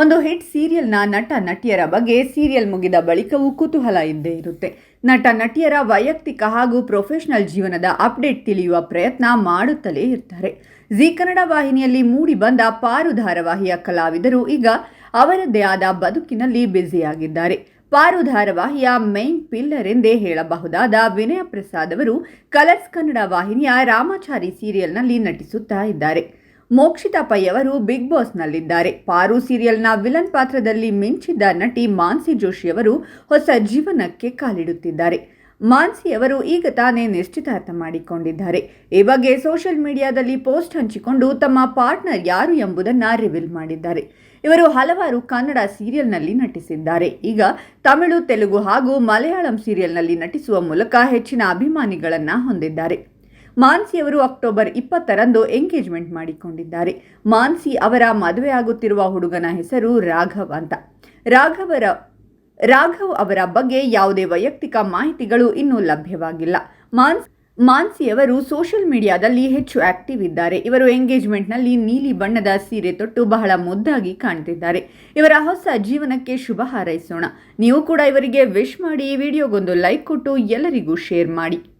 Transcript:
ಒಂದು ಹಿಟ್ ಸೀರಿಯಲ್ನ ನಟ ನಟಿಯರ ಬಗ್ಗೆ ಸೀರಿಯಲ್ ಮುಗಿದ ಬಳಿಕವೂ ಕುತೂಹಲ ಇದ್ದೇ ಇರುತ್ತೆ. ನಟ ನಟಿಯರ ವೈಯಕ್ತಿಕ ಹಾಗೂ ಪ್ರೊಫೆಷನಲ್ ಜೀವನದ ಅಪ್ಡೇಟ್ ತಿಳಿಯುವ ಪ್ರಯತ್ನ ಮಾಡುತ್ತಲೇ ಇರ್ತಾರೆ. ಜಿ ಕನ್ನಡ ವಾಹಿನಿಯಲ್ಲಿ ಮೂಡಿ ಬಂದ ಪಾರು ಧಾರಾವಾಹಿಯ ಕಲಾವಿದರು ಈಗ ಅವರದ್ದೇ ಆದ ಬದುಕಿನಲ್ಲಿ ಬ್ಯುಸಿಯಾಗಿದ್ದಾರೆ. ಪಾರು ಧಾರಾವಾಹಿಯ ಮೈನ್ ಪಿಲ್ಲರ್ ಎಂದೇ ಹೇಳಬಹುದಾದ ವಿನಯ ಪ್ರಸಾದ್ ಅವರು ಕಲರ್ಸ್ ಕನ್ನಡ ವಾಹಿನಿಯ ರಾಮಾಚಾರಿ ಸೀರಿಯಲ್ನಲ್ಲಿ ನಟಿಸುತ್ತಾ ಇದ್ದಾರೆ. ಮೋಕ್ಷಿತಾ ಪೈ ಅವರು ಬಿಗ್ ಬಾಸ್ನಲ್ಲಿದ್ದಾರೆ. ಪಾರು ಸೀರಿಯಲ್ನ ವಿಲನ್ ಪಾತ್ರದಲ್ಲಿ ಮಿಂಚಿದ್ದ ನಟಿ ಮಾನ್ಸಿ ಜೋಶಿ ಅವರು ಹೊಸ ಜೀವನಕ್ಕೆ ಕಾಲಿಡುತ್ತಿದ್ದಾರೆ. ಮಾನ್ಸಿ ಅವರು ಈಗ ತಾನೇ ನಿಶ್ಚಿತಾರ್ಥ ಮಾಡಿಕೊಂಡಿದ್ದಾರೆ. ಈ ಬಗ್ಗೆ ಸೋಷಿಯಲ್ ಮೀಡಿಯಾದಲ್ಲಿ ಪೋಸ್ಟ್ ಹಂಚಿಕೊಂಡು ತಮ್ಮ ಪಾರ್ಟ್ನರ್ ಯಾರು ಎಂಬುದನ್ನು ರಿವೀಲ್ ಮಾಡಿದ್ದಾರೆ. ಇವರು ಹಲವಾರು ಕನ್ನಡ ಸೀರಿಯಲ್ನಲ್ಲಿ ನಟಿಸಿದ್ದಾರೆ. ಈಗ ತಮಿಳು, ತೆಲುಗು ಹಾಗೂ ಮಲಯಾಳಂ ಸೀರಿಯಲ್ನಲ್ಲಿ ನಟಿಸುವ ಮೂಲಕ ಹೆಚ್ಚಿನ ಅಭಿಮಾನಿಗಳನ್ನು ಹೊಂದಿದ್ದಾರೆ. ಮಾನ್ಸಿ ಅವರು ಅಕ್ಟೋಬರ್ ಇಪ್ಪತ್ತರಂದು ಎಂಗೇಜ್ಮೆಂಟ್ ಮಾಡಿಕೊಂಡಿದ್ದಾರೆ. ಮಾನ್ಸಿ ಅವರ ಮದುವೆಯಾಗುತ್ತಿರುವ ಹುಡುಗನ ಹೆಸರು ರಾಘವ್ ಅಂತ. ರಾಘವರ, ರಾಘವ್ ಅವರ ಬಗ್ಗೆ ಯಾವುದೇ ವೈಯಕ್ತಿಕ ಮಾಹಿತಿಗಳು ಇನ್ನೂ ಲಭ್ಯವಾಗಿಲ್ಲ. ಮಾನ್ಸ್, ಮಾನ್ಸಿಯವರು ಸೋಷಿಯಲ್ ಮೀಡಿಯಾದಲ್ಲಿ ಹೆಚ್ಚು ಆಕ್ಟಿವ್ ಇದ್ದಾರೆ. ಇವರು ಎಂಗೇಜ್ಮೆಂಟ್ನಲ್ಲಿ ನೀಲಿ ಬಣ್ಣದ ಸೀರೆ ತೊಟ್ಟು ಬಹಳ ಮುದ್ದಾಗಿ ಕಾಣ್ತಿದ್ದಾರೆ. ಇವರ ಹೊಸ ಜೀವನಕ್ಕೆ ಶುಭ ಹಾರೈಸೋಣ. ನೀವು ಕೂಡ ಇವರಿಗೆ ವಿಶ್ ಮಾಡಿ ಈ ವಿಡಿಯೋಗೊಂದು ಲೈಕ್ ಕೊಟ್ಟು ಎಲ್ಲರಿಗೂ ಶೇರ್ ಮಾಡಿ.